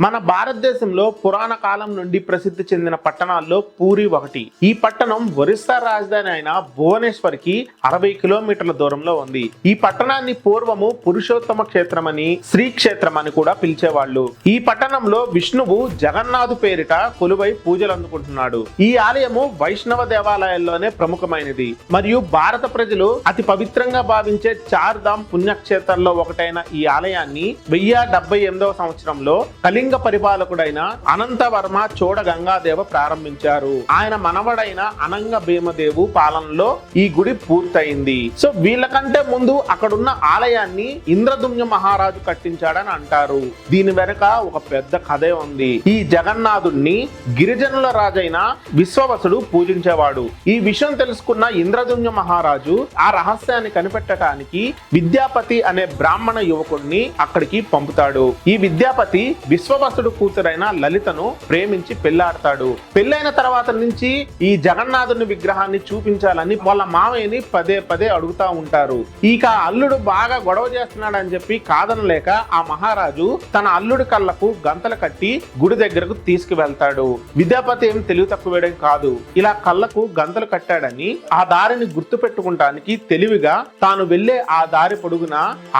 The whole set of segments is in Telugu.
మన భారతదేశంలో పురాణ కాలం నుండి ప్రసిద్ధి చెందిన పట్టణాల్లో పూరి ఒకటి. ఈ పట్టణం ఒరిస్సా రాజధాని అయిన భువనేశ్వర్కి అరవై కిలోమీటర్ల దూరంలో ఉంది. ఈ పట్టణాన్ని పూర్వము పురుషోత్తమ క్షేత్రమని శ్రీ క్షేత్రం అని కూడా పిలిచేవాళ్ళు. ఈ పట్టణంలో విష్ణువు జగన్నాథు పేరిట కొలువై పూజలు అందుకుంటున్నాడు. ఈ ఆలయము వైష్ణవ దేవాలయాల్లోనే ప్రముఖమైనది. మరియు భారత ప్రజలు అతి పవిత్రంగా భావించే చార్ధామ్ పుణ్యక్షేత్రాల్లో ఒకటైన ఈ ఆలయాన్ని వెయ్యి డెబ్బై ఎనిమిదవ సంవత్సరంలో కళింగ పరిపాలకుడైన అనంతవర్మ చోడ గంగాదేవ ప్రారంభించారు. ఆయన మనవడైన అనంగ భీమదేవు పాలనలో ఈ గుడి పూర్తయింది. సో వీళ్ళకంటే ముందు అక్కడున్న ఆలయాన్ని ఇంద్రదుమ్య మహారాజు కట్టించాడని అంటారు. దీని వెనుక ఒక పెద్ద కథే ఉంది. ఈ జగన్నాథుణ్ణి గిరిజనుల రాజైన విశ్వవసుడు పూజించేవాడు. ఈ విషయం తెలుసుకున్న ఇంద్రదుమ్య మహారాజు ఆ రహస్యాన్ని కనిపెట్టడానికి విద్యాపతి అనే బ్రాహ్మణ యువకుడిని అక్కడికి పంపుతాడు. ఈ విద్యాపతి విశ్వవసుడు కూతురైన లలితను ప్రేమించి పెళ్ళాడతాడు పెళ్ళైన తర్వాత నుంచి ఈ జగన్నాథుని విగ్రహాన్ని చూపించాలని వాళ్ళ మామయ్యని పదే పదే అడుగుతా ఉంటారు. ఇక అల్లుడు బాగా గొడవ చేస్తున్నాడని చెప్పి కాదనలేక ఆ మహారాజు తన అల్లుడి కళ్ళకు గంతలు కట్టి గుడి దగ్గరకు తీసుకువెళ్తాడు. విద్యాపతి ఏం తెలివి తక్కువేయడం కాదు. ఇలా కళ్ళకు గంతలు కట్టాడని ఆ దారిని గుర్తు పెట్టుకుంటానికి తెలివిగా తాను వెళ్ళే ఆ దారి పొడుగున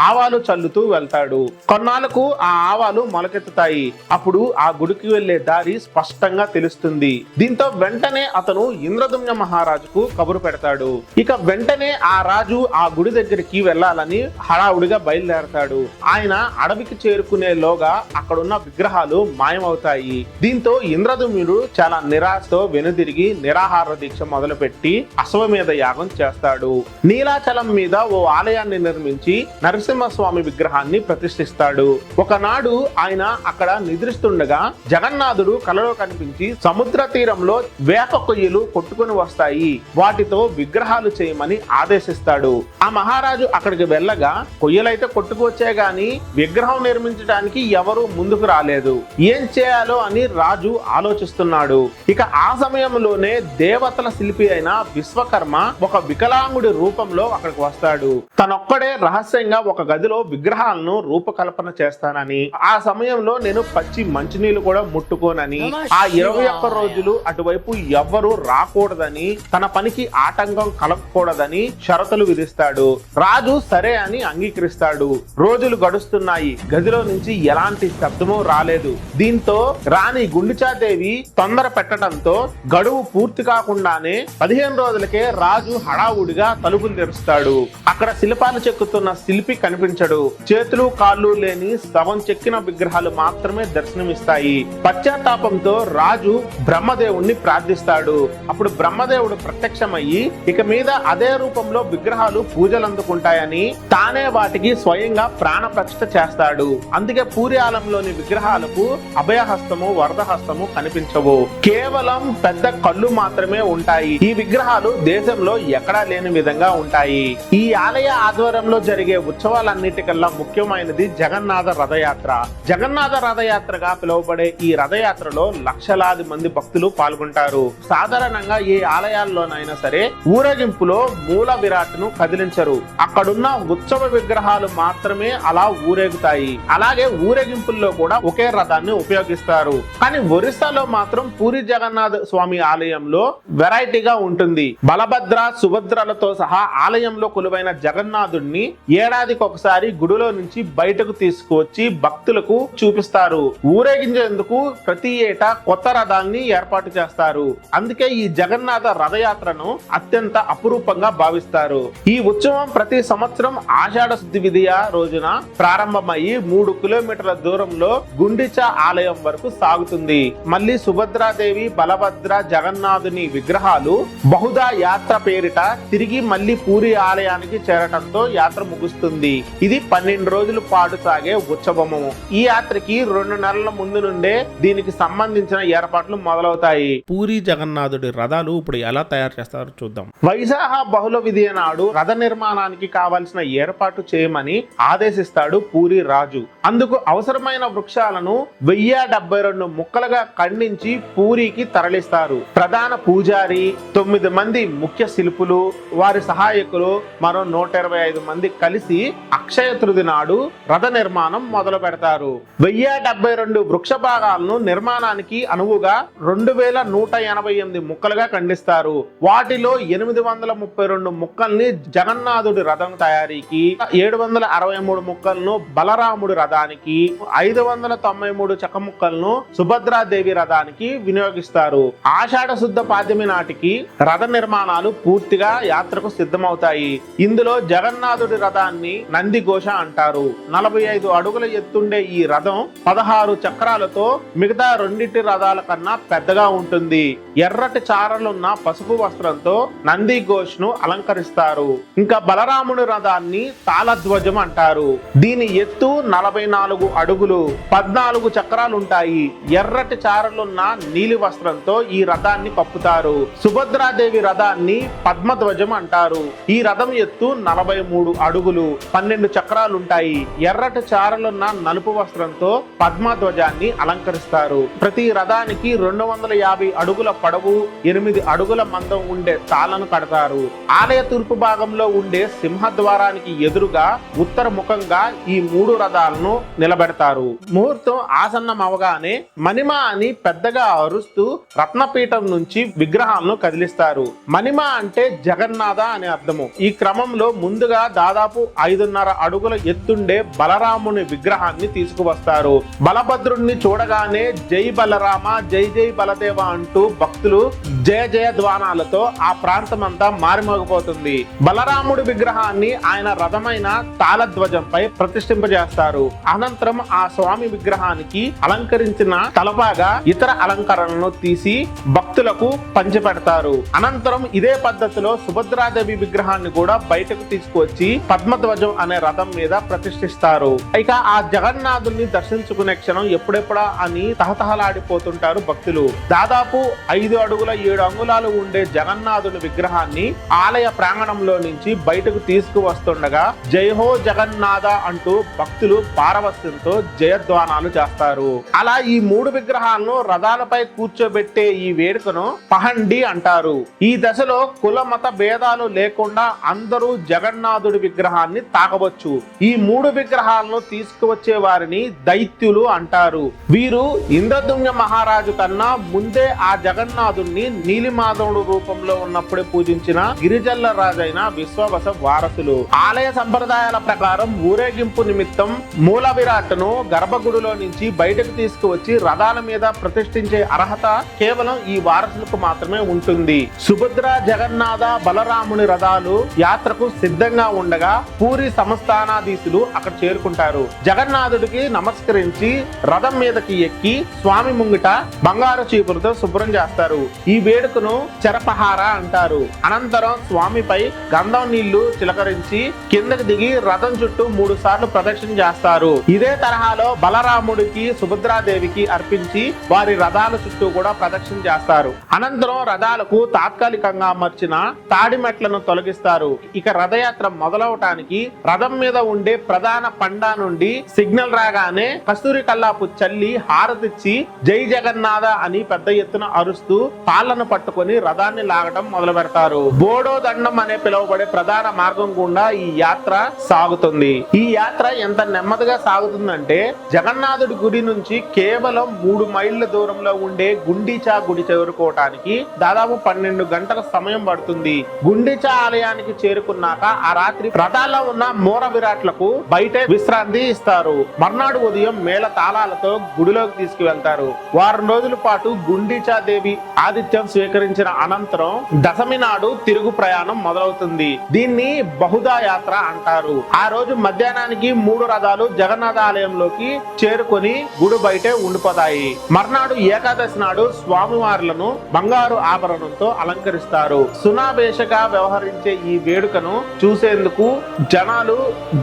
ఆవాలు చల్లుతూ వెళ్తాడు. కొన్నాళ్ళకు ఆ ఆవాలు మొలకెత్తుతాయి. అప్పుడు ఆ గుడికి వెళ్ళే దారి స్పష్టంగా తెలుస్తుంది. దీంతో వెంటనే అతను ఇంద్రదుమ్య మహారాజుకు కబురు పెడతాడు. ఇక వెంటనే ఆ రాజు ఆ గుడి దగ్గరికి వెళ్ళాలని హడావుడిగా బయలుదేరతాడు. ఆయన అడవికి చేరుకునే లోగా అక్కడున్న విగ్రహాలు మాయమవుతాయి. దీంతో ఇంద్రదుమ్యుడు చాలా నిరాశతో వెనుదిరిగి నిరాహార దీక్ష మొదలుపెట్టి అశ్వమేధ యాగం చేస్తాడు. నీలాచలం మీద ఓ ఆలయాన్ని నిర్మించి నరసింహస్వామి విగ్రహాన్ని ప్రతిష్ఠిస్తాడు. ఒకనాడు ఆయన అక్కడ నిద్రిస్తుండగా జగన్నాథుడు కలలో కనిపించి సముద్ర తీరంలో వేప కొయ్యలు కొట్టుకుని వస్తాయి. వాటితో విగ్రహాలు చేయమని ఆదేశిస్తాడు. ఆ మహారాజు అక్కడికి వెళ్ళగా కొయ్యలైతే కొట్టుకొచ్చే గాని విగ్రహం నిర్మించడానికి ఎవరు ముందుకు రాలేదు. ఏం చేయాలో అని రాజు ఆలోచిస్తున్నాడు. ఇక ఆ సమయంలోనే దేవతల శిల్పి అయిన విశ్వకర్మ ఒక వికలాంగుడి రూపంలో అక్కడికి వస్తాడు. తనొక్కడే రహస్యంగా ఒక గదిలో విగ్రహాలను రూపకల్పన చేస్తానని. ఆ సమయంలో నేను పచ్చి మంచినీళ్ళు కూడా ముట్టుకోనని ఆ ఇరవై ఒక్క రోజులు అటువైపు ఎవ్వరూ రాకూడదని తన పనికి ఆటంకం కలగకూడదని షరతులు విధిస్తాడు. రాజు సరే అని అంగీకరిస్తాడు. రోజులు గడుస్తున్నాయి. గదిలో నుంచి ఎలాంటి శబ్దము రాలేదు. దీంతో రాణి గుండిచాదేవి తొందర పెట్టడంతో గడువు పూర్తి కాకుండానే పదిహేను రోజులకే రాజు హడావుడిగా తలుపులు తెరుస్తాడు. అక్కడ శిల్పాలు చెక్కుతున్న శిల్పి కనిపించడు. చేతులు కాళ్ళు లేని శవం చెక్కిన విగ్రహాలు మాత్రమే దర్శనమిస్తాయి. పశ్చాత్తాపంతో రాజు బ్రహ్మదేవుణ్ణి ప్రార్థిస్తాడు. అప్పుడు బ్రహ్మదేవుడు ప్రత్యక్షమయ్యి ఇక మీద అదే రూపంలో విగ్రహాలు పూజలు అందుకుంటాయని తానే వాటికి స్వయంగా ప్రాణ ప్రతిష్ఠ చేస్తాడు. అందుకే పూరి ఆలంలోని విగ్రహాలకు అభయహస్తము వరదహస్తము కనిపించవు. కేవలం పెద్ద కళ్ళు మాత్రమే ఉంటాయి. ఈ విగ్రహాలు దేశంలో ఎక్కడా లేని విధంగా ఉంటాయి. ఈ ఆలయ ఆధ్వర్యంలో జరిగే ఉత్సవాలన్నిటికల్లా ముఖ్యమైనది జగన్నాథ రథయాత్ర. జగన్నాథ రథ రథయాత్రగా పిలువబడే ఈ రథయాత్రలో లక్షలాది మంది భక్తులు పాల్గొంటారు. సాధారణంగా ఏ ఆలయాల్లోనైనా సరే ఊరేగింపులో మూల విరాట్ను కదిలించరు. అక్కడున్న ఉత్సవ విగ్రహాలు మాత్రమే అలా ఊరేగుతాయి. అలాగే ఊరేగింపుల్లో కూడా ఒకే రథాన్ని ఉపయోగిస్తారు. కానీ ఒరిస్సాలో మాత్రం పూరి జగన్నాథ్ స్వామి ఆలయంలో వెరైటీగా ఉంటుంది. బలభద్ర సుభద్రలతో సహా ఆలయంలో కొలువైన జగన్నాథుణ్ణి ఏడాదికి ఒకసారి గుడిలో నుంచి బయటకు తీసుకువచ్చి భక్తులకు చూపిస్తారు. ఊరేగించేందుకు ప్రతి ఏటా కొత్త రథాన్ని ఏర్పాటు చేస్తారు. అందుకే ఈ జగన్నాథ రథయాత్రను అత్యంత అపురూపంగా భావిస్తారు. ఈ ఉత్సవం ప్రతి సంవత్సరం ఆషాఢ శుద్ధి విధియ రోజున ప్రారంభమయ్యి మూడు కిలోమీటర్ల దూరంలో గుండిచ ఆలయం వరకు సాగుతుంది. మళ్ళీ సుభద్రాదేవి బలభద్ర జగన్నాథుని విగ్రహాలు బహుదా యాత్ర పేరిట తిరిగి మళ్ళీ పూరి ఆలయానికి చేరటంతో యాత్ర ముగుస్తుంది. ఇది పన్నెండు రోజుల పాటు సాగే ఉత్సవము. ఈ యాత్రకి రెండు నెలల ముందు నుండే దీనికి సంబంధించిన ఏర్పాట్లు మొదలవుతాయి. పూరి జగన్నాథుడి రథాలు ఇప్పుడు ఎలా తయారు చేస్తారో చూద్దాం. వైశాఖ బహుళ విధి నాడు రథ నిర్మాణానికి కావలసిన ఏర్పాటు చేయమని ఆదేశిస్తాడు పూరి రాజు. అందుకు అవసరమైన వృక్షాలను వెయ్యి డెబ్బై రెండు ముక్కలుగా ఖండించి పూరికి తరలిస్తారు. ప్రధాన పూజారి తొమ్మిది మంది ముఖ్య శిల్పులు వారి సహాయకులు మరో నూట ఇరవై ఐదు మంది కలిసి అక్షయ తృది నాడు రథ నిర్మాణం మొదలు పెడతారు వెయ్యి డెబ్బై రెండు వృక్ష భాగాలను నిర్మాణానికి అనువుగా రెండు వేల నూట ఎనభై ఎనిమిది ముక్కలుగా ఖండిస్తారు. వాటిలో ఎనిమిది వందల ముప్పై రెండు ముక్కల్ని జగన్నాథుడి రథం తయారీకి ఏడు వందల అరవై మూడు ముక్కలను బలరాముడి రథానికి ఐదు వందల తొంభై మూడు చెక్క ముక్కలను సుభద్రాదేవి రథానికి వినియోగిస్తారు. ఆషాఢ శుద్ధ పాద్యమి నాటికి రథ నిర్మాణాలు పూర్తిగా యాత్రకు సిద్ధమవుతాయి. ఇందులో జగన్నాథుడి రథాన్ని నందిఘోష అంటారు. నలభై ఐదు అడుగుల ఎత్తుండే ఈ రథం పదహారు చక్రాలతో మిగతా రెండింటి రథాల కన్నా పెద్దగా ఉంటుంది. ఎర్రటి చారలున్న పసుపు వస్త్రంతో నంది ఘోష్ను అలంకరిస్తారు. ఇంకా బలరాముడి రథాన్ని తాళధ్వజం అంటారు. దీని ఎత్తు నలభై నాలుగు అడుగులు. పద్నాలుగు చక్రాలుంటాయి. ఎర్రటి చారలున్న నీలి వస్త్రంతో ఈ రథాన్ని కప్పుతారు. సుభద్రాదేవి రథాన్ని పద్మధ్వజం అంటారు. ఈ రథం ఎత్తు నలభై మూడు అడుగులు. పన్నెండు చక్రాలుంటాయి. ఎర్రటి చారలున్న నలుపు వస్త్రంతో పద్మధ్వజాన్ని అలంకరిస్తారు. ప్రతి రథానికి రెండు వందల యాభై అడుగుల పొడవు ఎనిమిది అడుగుల మందం ఉండే తాళను కడతారు. ఆలయ తూర్పు భాగంలో ఉండే సింహద్వారానికి ఎదురుగా ఉత్తర ముఖంగా ఈ మూడు రథాలను నిలబెడతారు. ముహూర్తం ఆసన్నం అవగానే మణిమ అని పెద్దగా అరుస్తూ రత్నపీఠం నుంచి విగ్రహాలను కదిలిస్తారు. మణిమ అంటే జగన్నాథ అనే అర్థము. ఈ క్రమంలో ముందుగా దాదాపు ఐదున్నర అడుగుల ఎత్తుండే బలరాముని విగ్రహాన్ని తీసుకువస్తారు. బలభద్రుణ్ణి చూడగానే జై బలరామ జై జై బలదేవ అంటూ భక్తులు జయ జయ ద్వానాలతో ఆ ప్రాంతమంతా మారిమోగిపోతుంది. బలరాముడి విగ్రహాన్ని ఆయన రథమైన తాళధ్వజంపై ప్రతిష్ఠింపజేస్తారు. అనంతరం ఆ స్వామి విగ్రహానికి అలంకరించిన తలపాగా ఇతర అలంకరణను తీసి భక్తులకు పంచిపెడతారు. అనంతరం ఇదే పద్ధతిలో సుభద్రాదేవి విగ్రహాన్ని కూడా బయటకు తీసుకువచ్చి పద్మధ్వజం అనే రథం మీద ప్రతిష్ఠిస్తారు. ఇక ఆ జగన్నాథుని దర్శించు దర్శించుకునే క్షణం ఎప్పుడెప్పుడా అని తహతహలాడిపోతుంటారు భక్తులు. దాదాపు ఐదు అడుగుల ఏడు అంగుళాలు ఉండే జగన్నాథుని విగ్రహాన్ని ఆలయ ప్రాంగణంలో నుంచి బయటకు తీసుకువస్తుండగా జయహో జగన్నాథ అంటూ భక్తులు పారవస్యంతో జయధ్వానాలు చేస్తారు. అలా ఈ మూడు విగ్రహాలను రథాలపై కూర్చోబెట్టే ఈ వేడుకను పహండి అంటారు. ఈ దశలో కుల మత భేదాలు లేకుండా అందరూ జగన్నాథుడి విగ్రహాన్ని తాకవచ్చు ఈ మూడు విగ్రహాలను తీసుకువచ్చే వారిని దైత్యులు అంటారు. వీరు ఇంద్రదుమ్య మహారాజు కన్నా ముందే ఆ జగన్నాథుణ్ణి నీలిమాధవుడు రూపంలో ఉన్నప్పుడే పూజించిన గిరిజల్ల రాజైన విశ్వవస వారసులు. ఆలయ సంప్రదాయాల ప్రకారం ఊరేగింపు నిమిత్తం మూల విరాట్ను గర్భగుడిలో నుంచి బయటకు తీసుకువచ్చి రథాల మీద ప్రతిష్ఠించే అర్హత కేవలం ఈ వారసులకు మాత్రమే ఉంటుంది. సుభద్ర జగన్నాథ బలరాముని రథాలు యాత్రకు సిద్ధంగా ఉండగా పూరి సంస్థానాధీశులు అక్కడ చేరుకుంటారు. జగన్నాథుడికి నమస్కరించి రథం మీదకి ఎక్కి స్వామి ముంగిట బంగారు చీపులతో శుభ్రం చేస్తారు. ఈ వేడుకను చెరపహార అంటారు. అనంతరం స్వామిపై గంధం నీళ్ళు చిలకరించి కిందకి దిగి రథం చుట్టూ మూడు సార్లు ప్రదక్షిణ చేస్తారు. ఇదే తరహాలో బలరాముడికి సుభద్రాదేవికి అర్పించి వారి రథాల చుట్టూ కూడా ప్రదక్షిణ చేస్తారు. అనంతరం రథాలకు తాత్కాలికంగా అమర్చిన తాడిమెట్లను తొలగిస్తారు. ఇక రథయాత్ర మొదలవటానికి రథం మీద ఉండే ప్రధాన పండా నుండి సిగ్నల్ రాగానే కస్తూరి కల్లాపు చల్లి హారతిచ్చి జై జగన్నాథ అని పెద్ద ఎత్తున అరుస్తూ తాళ్ళను పట్టుకొని రథాన్ని లాగడం మొదలు పెడతారు. బోడో దండం అనే పిలువబడే ప్రధాన మార్గం గుండా ఈ యాత్ర సాగుతుంది. ఈ యాత్ర ఎంత నెమ్మదిగా సాగుతుందంటే జగన్నాథుడి గుడి నుంచి కేవలం మూడు మైళ్ళ దూరంలో ఉండే గుండీచా గుడి చేరుకోవటానికి దాదాపు పన్నెండు గంటల సమయం పడుతుంది. గుండీచా ఆలయానికి చేరుకున్నాక ఆ రాత్రి రథాల్లో ఉన్న మూర విరాట్లకు బయటే విశ్రాంతి ఇస్తారు. మర్నాడు ఉదయం మేళ తాళాలతో గుడిలోకి తీసుకువెళ్తారు. వారం రోజుల పాటు గుండీచా దేవి ఆతిథ్యం స్వీకరించిన అనంతరం దశమి నాడు తిరుగు ప్రయాణం మొదలవుతుంది. దీన్ని బహుదా యాత్ర అంటారు. ఆ రోజు మధ్యాహ్నానికి మూడు రథాలు జగన్నాథ ఆలయంలోకి చేరుకొని గుడి బయటే ఉండిపోతాయి. మర్నాడు ఏకాదశి నాడు స్వామివారులను బంగారు ఆభరణంతో అలంకరిస్తారు. సునాభేషగా వ్యవహరించే ఈ వేడుకను చూసేందుకు జనాలు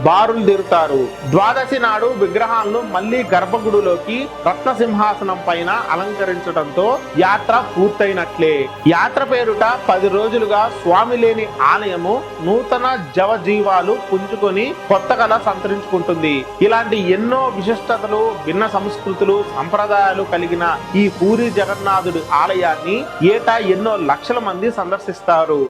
బారులు తీరుతారు. ద్వాదశి నాడు విగ్రహాలను మళ్ళీ గర్భగుడిలోకి రత్న సింహాసనం పైన అలంకరించడంతో యాత్ర పూర్తయినట్లే. యాత్ర పేరుట పది రోజులుగా స్వామి లేని ఆలయము నూతన జవజీవాలు పుంజుకొని కొత్త కళ సంతరించుకుంటుంది. ఇలాంటి ఎన్నో విశిష్టతలు భిన్న సంస్కృతులు సంప్రదాయాలు కలిగిన ఈ పూరి జగన్నాథుడి ఆలయాన్ని ఏటా ఎన్నో లక్షల మంది సందర్శిస్తారు.